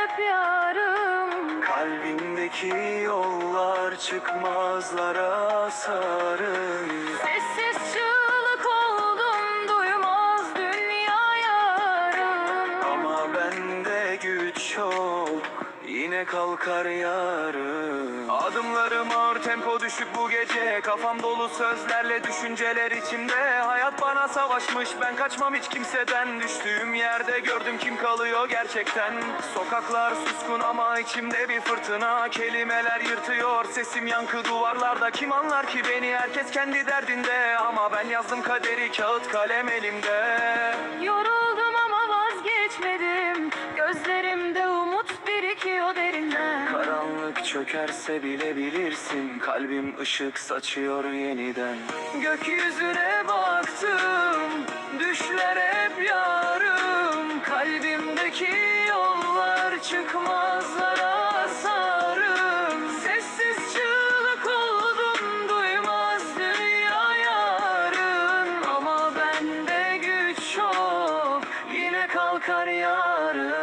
hep yarım. Kalbimdeki yollar çıkmazlara sarın Sessiz çığlık oldum duymaz dünya yarım. Ama bende güç çok yine kalkar yarın Adımlarım ağır tempo düşük bu gece. Kafam dolu sözlerle düşünceler içimde. Hayat bana savaşmış ben kaçmam hiç kimseden. Düştüğüm yerde gördüm kim kalıyor gerçekten. Sokaklar suskun ama içimde bir fırtına. Kelimeler yırtıyor sesim yankı duvarlarda. Kim anlar ki beni? Herkes kendi derdinde. Ama ben yazdım kaderi kağıt kalem elimde. Yoruldum ama vazgeçmedim. Gözlerimde umut birikiyor derinden çökerse bile bilirsin Kalbim ışık saçıyor yeniden. Gökyüzüne baktım Düşler hep yarım. Kalbimdeki yollar çıkmazlara sarım Sessiz çığlık oldum Duymaz dünya yarın. Ama bende güç çok Yine kalkar yarın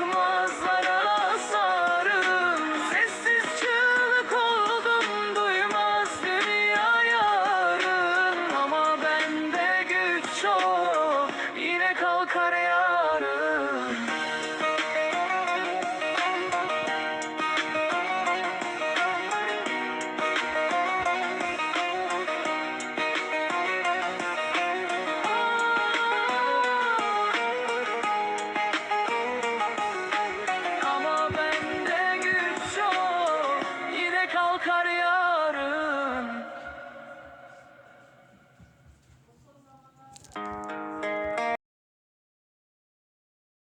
yollar